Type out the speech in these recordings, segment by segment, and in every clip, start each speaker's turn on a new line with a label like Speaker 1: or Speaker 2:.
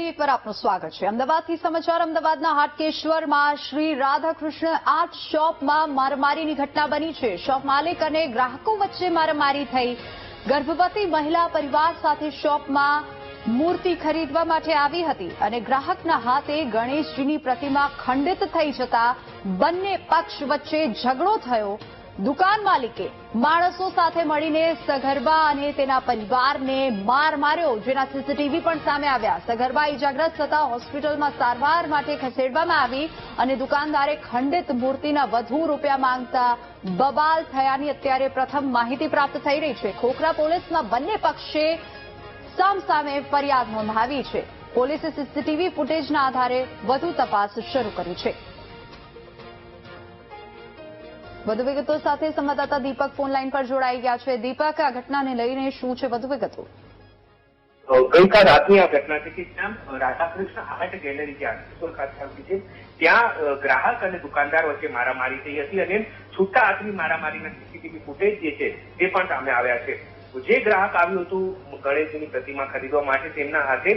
Speaker 1: ફરી એકવાર આપનું સ્વાગત છે. અમદાવાદથી સમાચાર, અમદાવાદના હાટકેશ્વરમાં શ્રી રાધાકૃષ્ણ આર્ટ શોપમાં મારામારીની ઘટના બની છે. શોપ માલિક અને ગ્રાહકો વચ્ચે મારામારી થઈ. ગર્ભવતી મહિલા પરિવાર સાથે શોપમાં મૂર્તિ ખરીદવા માટે આવી હતી અને ગ્રાહકના હાથે ગણેશજીની પ્રતિમા ખંડિત થઈ જતા બંને પક્ષ વચ્ચે ઝઘડો થયો. દુકાન માલિકે માણસો સાથે મળીને સગર્ભા અને તેના પરિવારને માર માર્યો, જેના સીસીટીવી પણ સામે આવ્યા. સગર્ભા ઇજાગ્રસ્ત થતા હોસ્પિટલમાં સારવાર માટે ખસેડવામાં આવી અને દુકાનદારે ખંડિત મૂર્તિના વધુ રૂપિયા માંગતા બબાલ થયાની અત્યારે પ્રથમ માહિતી પ્રાપ્ત થઈ રહી છે. ખોખરા પોલીસમાં બંને પક્ષે સામસામે ફરિયાદ નોંધાવી છે. પોલીસે સીસીટીવી ફૂટેજના આધારે વધુ તપાસ શરૂ કરી છે. વધુ વિગતો સાથે સંવાદદાતા દીપક ફોન લાઈન પર જોડાઈ ગયા છે. દીપક, આ ઘટનાને લઈને શું છે વધુ વિગતો?
Speaker 2: ગઈકાલ રાતની આ ઘટના છે કે ત્યાં રાધાકૃષ્ણ આર્ટ ગેલેરી જે આંતરસોલ ખાતે આવેલી છે, ત્યાં ગ્રાહક અને દુકાનદાર વચ્ચે મારામારી થઈ હતી અને છૂટા હાથની મારામારીના સીસીટીવી ફૂટેજ જે છે, તે પણ સામે આવ્યા છે. જે ગ્રાહક આવ્યું હતું ગણેશજીની પ્રતિમા ખરીદવા માટે તેમના હાથે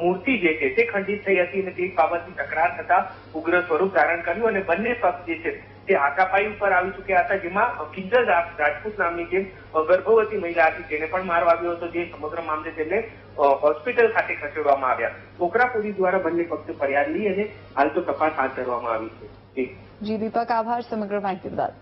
Speaker 2: મૂર્તિ જે છે તે ખંડિત થઈ હતી અને તે બાબતની તકરાર થતા ઉગ્ર સ્વરૂપ ધારણ કર્યું અને બંને પક્ષ જે છે તે હાથાપાઈ ઉપર આવી ચૂક્યા હતા, જેમાં કિંજલ રાજપૂત નામની જે ગર્ભવતી મહિલા હતી તેને પણ માર વાગ્યો હતો, જે સમગ્ર મામલે તેમને હોસ્પિટલ ખાતે ખસેડવામાં આવ્યા. કોકરા પોલીસ દ્વારા બંને પક્ષે ફરિયાદ લઈ અને હાલ તો તપાસ હાથ ધરવામાં આવી છે.
Speaker 1: જી, દીપક, આભાર, સમગ્ર માહિતી બદલ.